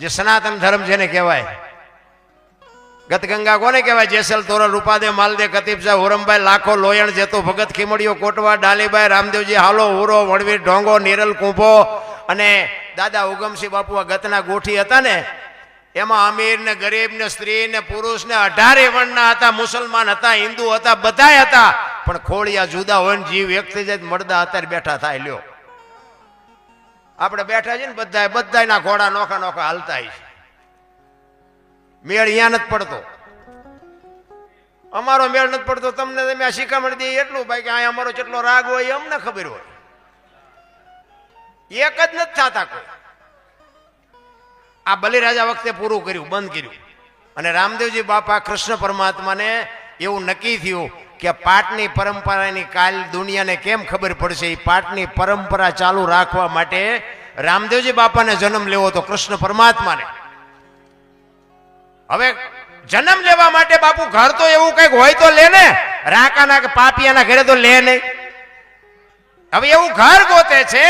જે સનાતન ધર્મ જેને કહેવાય. ગતગંગા કોને કહેવાય? જેસલ તોરલ રૂપાદે માલદે કતીબસા હુરમભાઈ, લાખો, લોયણ, જેતો ભગત, ખીમડીઓ, કોટવા ડાલીભાઈ રામદેવજી, હાલો, હુરો, વણવીર, ઢોંગો, નિરલ, કુંભો અને દાદા ઉગમસિંહ બાપુ આ ગતના ગોઠી હતા ને, એમાં અમીર ને ગરીબ ને સ્ત્રી ને પુરુષ ને અઢારે વર્ણના હતા, મુસલમાન હતા, હિન્દુ હતા, બધાય હતા. પણ ખોળિયા જુદા હોય ને જીવ એક થઈ જાય મળદા અત્યારે બેઠા થાય, લ્યો. આપણે બેઠા છીએ ને બધા બધાયના ઘોડા નોખા નોખા હાલતા છે. મેળ અહીંયા નથી પડતો. અમારો મેળ નથી પડતો. તમને તમે આ શિખામણ દઈએ એટલું ભાઈ કે અહીંયા અમારો જેટલો રાગ હોય અમને ખબર હોય. એક જ નથી થતા કોઈ. આ બલિરાજા વખતે પૂરું કર્યું, બંધ કર્યું. અને રામદેવજી બાપા કૃષ્ણ પરમાત્માને એવું નક્કી થયું કે પાટની પરંપરાની કાલ દુનિયાને કેમ ખબર પડશે? એ પાટની પરંપરા ચાલુ રાખવા માટે રામદેવજી બાપાને જન્મ લેવો હતો કૃષ્ણ પરમાત્માને. હવે જન્મ લેવા માટે બાપુ ઘર તો એવું કંઈક હોય તો લે ને. રાકાના કે પાપિયાના ઘરે તો લે નહીં. હવે એવું ઘર ગોતે છે.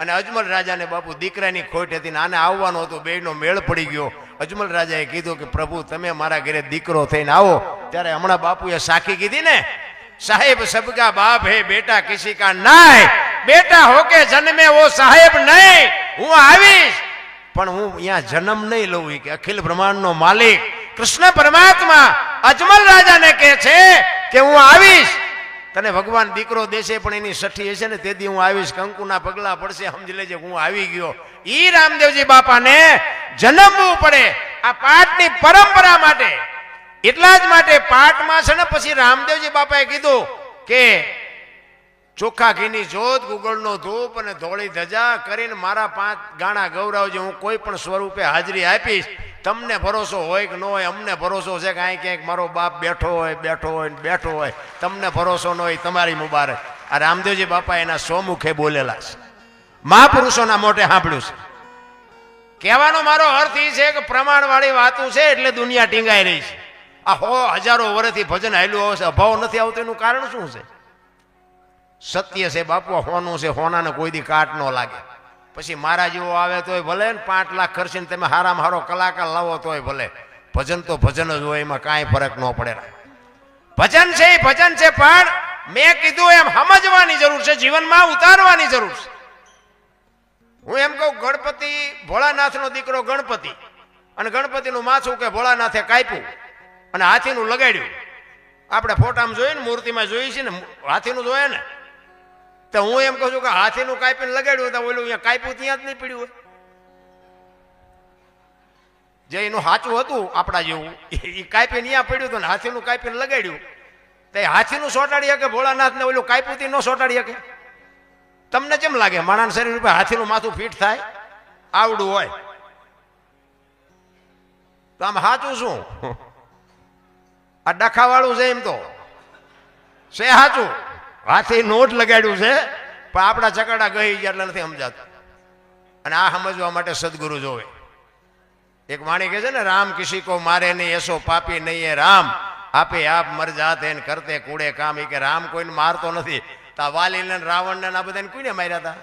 અને અજમલ રાજાને બાપુ દીકરાની ખોટ હતી ને આને આવવાનું હતું બેનો મેળ પડી ગયો. અજમલ રાજાએ કીધું કે, પ્રભુ, તમે મારા ઘરે દીકરો થઈને આવો. ત્યારે હમણાં બાપુએ સાખી કીધી ને, સાહેબ, સબકા બાપ હે, બેટા કિસી કા નાય, બેટા હોકે જન્મે વો સાહેબ નહીં, હું આવીશ. પણ હું અહીંયા જન્મ નહીં લઉં કે અખિલ બ્રહ્માંડનો માલિક. કૃષ્ણ પરમાત્મા અજમલ રાજાને કહે છે કે, હું આવીશ. તને ભગવાન દીકરો દેશે પણ એની સઠી હશે ને તેથી હું આવીશ કંકુના પગલા પડશે, સમજી લેજે, હું આવી ગયો. ઈ રામદેવજી બાપાને જન્મવું પડે આ પાઠની પરંપરા માટે. એટલા જ માટે પાઠમાં છે ને પછી રામદેવજી બાપાએ કીધું કે ચોખ્ખા ઘીની જોત, ગુગળનો ધૂપ અને ધોળી ધજા કરીને મારા પાંચ ગાણા ગૌરવજે, હું કોઈ પણ સ્વરૂપે હાજરી આપીશ. તમને ભરોસો હોય કે ન હોય, અમને ભરોસો છે કે અહીં ક્યાંક મારો બાપ બેઠો હોય બેઠો હોય બેઠો હોય, તમને ભરોસો ન હોય તમારી મુબારક. આ રામદેવજી બાપા એના સોમુખે બોલેલા છે. મહાપુરુષોના મોઢે સાંભળ્યું છે. કહેવાનો મારો અર્થ એ છે કે પ્રમાણવાળી વાતું છે એટલે દુનિયા ટીંગાઈ રહી છે. આ હો હજારો વર્ષથી ભજન હાલ્યું આવશે અભાવ નથી આવતો, એનું કારણ શું છે? સત્ય છે બાપુ હોનું છે, હોનાને કોઈ દી કાટ ન લાગે. પછી મારા જેવો આવે તોય ભલે ને પાંચ લાખ ખર્ચીને તમે હારામાં હારો કલાકાર લાવો તોય ભલે. ભજન તો ભજન જ હોય, એમાં કાંઈ ફરક ન પડે. ભજન છે એ ભજન છે, પણ મેં કીધું એમ સમજવાની જરૂર છે, જીવનમાં ઉતારવાની જરૂર છે. હું એમ કહું, ગણપતિ ભોળાનાથનો દીકરો ગણપતિ, અને ગણપતિનું માથું કે ભોળાનાથે કાપ્યું અને હાથીનું લગાડ્યું. આપણે ફોટામાં જોઈએ ને, મૂર્તિમાં જોઈએ છે ને, હાથીનું જોઈએ ને. તો હું એમ કહું છું કે હાથીનું કાપીને લગાડ્યું તો ઓલું અહીંયા કાપ્યું ત્યાં જ નહીં પડ્યું હોય. જે એનું સાચું હતું આપણા જેવું, એ કાપીને અહીંયા પડ્યું હતું ને હાથીનું કાપીને લગાડ્યું. તો એ હાથીનું સોટાડી શકે, ભોળાનાથને ઓલું કાપ્યું ન સોટાડી શકે? તમને કેમ લાગે? માણસ શરીર ઉપર હાથીનું માથું ફિટ થાય? આવડું હોય. તો આમ સાચું શું? આ ડખાવાળું છે એમ તો. છે સાચું હાથી નોટ લગાડ્યું છે, પણ આપણા ચકડા ગઈ ગયા એટલે નથી સમજાતું. અને આ સમજવા માટે સદગુરુ જોવે. એક વાણી કહે છે ને, રામ કિસી કો મારે નહીં, એસો પાપી નહીં એ રામ. આપે આપ મર જાતે કરતે કૂડે કામ. એ કે રામ કોઈને મારતો નથી. તા વાલીને ને રાવણને આ બધાને કોઈને માર્યા હતા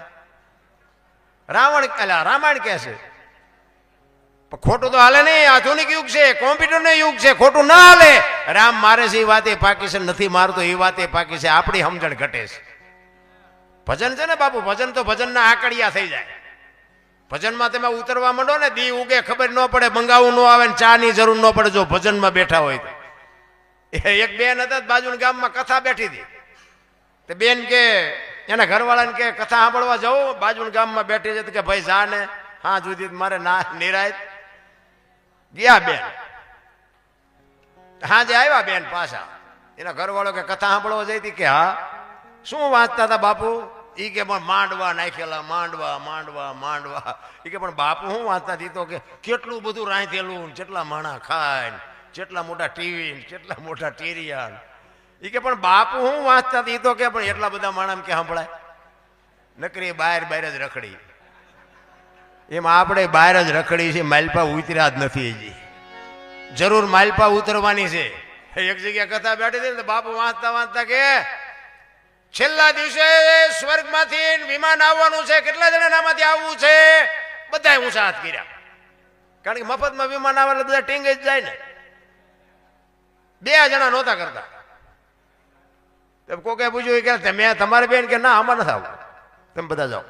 રાવણ રામાયણ કહે છે ખોટું તો હાલે નહીં. આધુનિક યુગ છે, કોમ્પ્યુટરનો યુગ છે, ખોટું ના હાલે. રામ મારે છે એ વાતે પાકી છે, નથી મારતો એ વાતે પાકી છે. આપણી સમજણ ઘટે છે. ભજન છે ને બાપુ, ભજન તો ભજનના આકડિયા થઈ જાય. ભજનમાં તમે ઉતરવા માંડો ને, દી ઉગે ખબર ન પડે, મંગાવું ન આવે ને ચાની જરૂર ન પડે, જો ભજનમાં બેઠા હોય તો. એક બેન હતા બાજુના ગામમાં કથા બેઠી હતી. તે બેન કે, એના ઘરવાળાને કે, કથા સાંભળવા જાઉં બાજુના ગામમાં બેઠી છે કે, ભાઈ જા ને, હા જુદી મારે ના નિરાય ગયા બેન. હા જે આવ્યા બેન પાછા. એના ઘરવાળો કે કથા સાંભળવા જઈ હતી કે, હા, શું વાંચતા હતા બાપુ? ઈ કે, પણ માંડવા નાખેલા, માંડવા માંડવા માંડવા. ઈ કે, પણ બાપુ શું વાંચતા હતી? તો કે, કેટલું બધું રાંધેલું જેટલા માણા ખાય જેટલા મોટા ટીવી કેટલા મોટા ટેરિયા એ કે, પણ બાપુ હું વાંચતા હતી? તો કે, પણ એટલા બધા માણા કે સાંભળાય. નકરી બહાર બહાર જ રખડી. એમ આપણે બહાર જ રખડી છે, માલપા ઉતર્યા જ નથી હજી. જરૂર માલપા ઉતરવાની છે. એક જગ્યા કથા બેઠી હતી ને બાપુ વાંચતા વાંચતા કે છેલ્લા દિવસે સ્વર્ગમાંથી વિમાન આવવાનું છે, કેટલા જણાનામાંથી આવવું છે? બધાએ ઊંચા હાથ કર્યા. કારણ કે મફતમાં વિમાન આવે એટલે બધા ટીંગ જ જાય ને. બે જણા નહોતા કરતા. કોકે પૂછ્યું કે, તમે, તમારે બેન કે ના, આમાં નથી આવું તમે બધા જાઓ.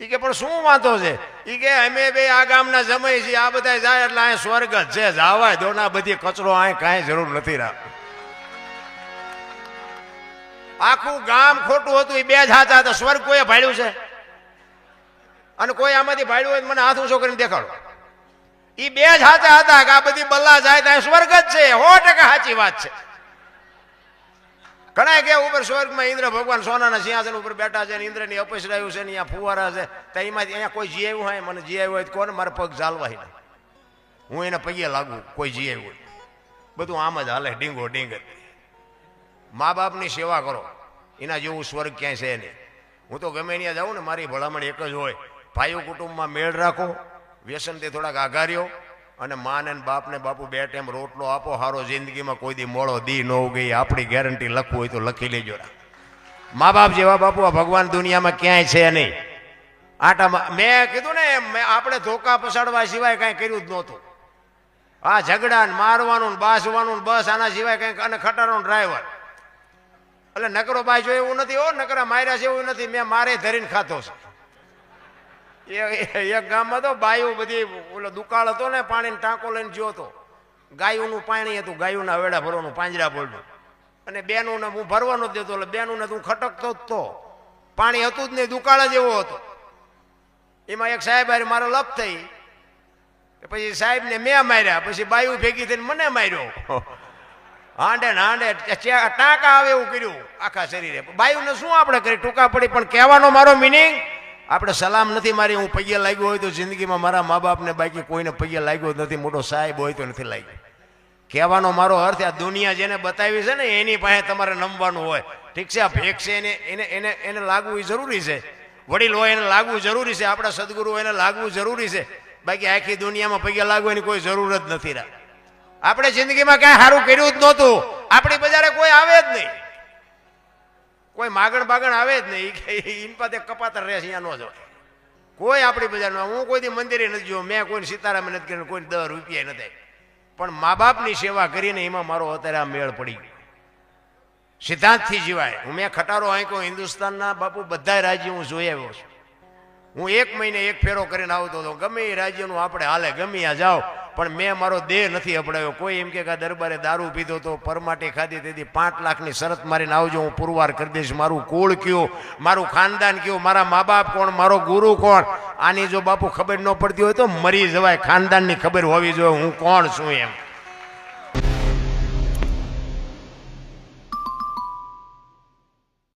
એ કે, પણ શું વાંધો છે? એ કે, અમે બે આ ગામના જમાઈ છીએ. આ બધા જાય એટલે અહીંયા સ્વર્ગ જ છે. જાવાય દોના બધી કચરો અહીં કાંઈ જરૂર નથી રાખ આખું ગામ ખોટું હતું એ બે જ હાથ હતા સ્વર્ગ કોઈએ ભાડ્યું છે? અને કોઈ આમાંથી ભાડ્યું હોય મને હાથ ઊંચો કરીને દેખાડો. એ બે જ હાથા હતા કે આ બધી બલ્લા જાય ત્યાં સ્વર્ગ જ છે. સો ટકા સાચી વાત છે. ઘણા કે ઉપર સ્વર્ગમાં ઇન્દ્ર ભગવાન સોનાના સિંહાસન ઉપર બેઠા છે ઇન્દ્રની અપસરાયું છે અહીંયા ફુવારા છે. તો એમાંથી અહીંયા કોઈ જી આવ્યું હોય? મને જી હોય કોને મારા પગ ચાલવા હોય હું એને પગે લાગુ, કોઈ જી હોય. બધું આમ જ હાલે, ડીંગો ડીંગ મા બાપની સેવા કરો. એના જેવું સ્વર્ગ ક્યાંય છે નહીં. હું તો ગમે ત્યાં જાઉં ને મારી ભલામણ એક જ હોય. ભાઈઓ કુટુંબમાં મેળ રાખો. વ્યસનથી થોડાક આઘાર્યો અને માને બાપને બાપુ બે ટાઈમ રોટલો આપો, હારો જિંદગીમાં કોઈ દી મોડો દી ન ગઈ આપણી ગેરંટી લખવું હોય તો લખી લેજો. મા બાપ જેવા બાપુ આ ભગવાન દુનિયામાં ક્યાંય છે નહીં. આટામાં મેં કીધું ને મેં આપણે ધોકા પસાડવા સિવાય કાંઈ કર્યું જ નહોતું. આ ઝઘડા ને મારવાનું ને બાસવાનું બસ, આના સિવાય કંઈક અને ખટારો ડ્રાઈવર એટલે નકરો બાજો એવું નથી ઓ નકરા માર્યા છે એવું નથી, મેં મારે ધરીને ખાતો છે. એક ગામમાં તો બાયું બધી ઓલો દુકાળ હતો ને, પાણીનો ટાંકો લઈને જ્યો હતો. ગાયુંનું પાણી હતું, ગાયુંના વેડા ભરવાનું, પાંજરા પડ્યું અને બેનું હું ભરવાનો જ દેતો, એટલે બેનું ને હું ખટકતો જ તો. પાણી હતું જ નહીં, દુકાળ જ એવો હતો. એમાં એક સાહેબ હારે મારો લપ થઈ. પછી સાહેબને મેં માર્યા, પછી બાયું ભેગી થઈને મને માર્યો. હાંડે ને હાંડે ટાંકા આવે એવું કર્યું આખા શરીરે. બાયુને શું આપણે કરી? ટૂંકા પડી, પણ કહેવાનો મારો મિનિંગ આપણે સલામ નથી મારી, હું પૈયે લાગ્યો હોય તો જિંદગીમાં મારા મા બાપને બાકી કોઈને પૈયે લાગ્યો નથી, મોટો સાહેબ હોય તો નથી લાગ્યો. કહેવાનો મારો અર્થ આ દુનિયા જેને બતાવી છે ને, એની પાસે તમારે નમવાનું હોય. ઠીક છે, આ ભેગ છે, એને એને એને એને લાગવું એ જરૂરી છે. વડીલ હોય એને લાગવું જરૂરી છે, આપણા સદગુરુ એને લાગવું જરૂરી છે. બાકી આખી દુનિયામાં પૈયા લાગવું એની કોઈ જરૂર જ નથી આપણે જિંદગીમાં કાંઈ સારું કર્યું જ નહોતું. આપણી બજારે કોઈ આવે જ નહીં. કોઈ માગણ બાગણ આવે જ નહીં. ઈન પાસે કપાતર રહે છે અહીંયા ન જવાય. કોઈ આપણી બજારમાં, હું કોઈ દી મંદિરે નથી જોયો મેં કોઈ સીતારામ નથી કર્યું કોઈ દર રૂપિયા નથી પણ મા બાપની સેવા કરીને એમાં મારો અત્યારે આ મેળ પડી ગયો. સિદ્ધાંતથી જીવાય. હું મેં ખટારો આંક્યો, હિન્દુસ્તાનના બાપુ બધા રાજ્ય હું જોઈ આવ્યો છું. હું એક મહિને એક ફેરો કરીને આવતો હતો. ગમે એ રાજ્યનું આપણે હાલે, ગમે આ જાઓ. પણ મેં મારો દેહ નથી અપડાવ્યો. કોઈ એમ કે આ દરબારે દારૂ પીધો તો પરમાટી ખાધી તેથી પાંચ લાખની શરત મારીને આવજો, હું પુરવાર કરી દઈશ. મારું કુળ કયું, મારું ખાનદાન કયું, મારા મા બાપ કોણ, મારો ગુરુ કોણ? આની જો બાપુ ખબર ન પડતી હોય તો મરી જવાય. ખાનદાનની ખબર હોવી જોઈએ હું કોણ છું એમ.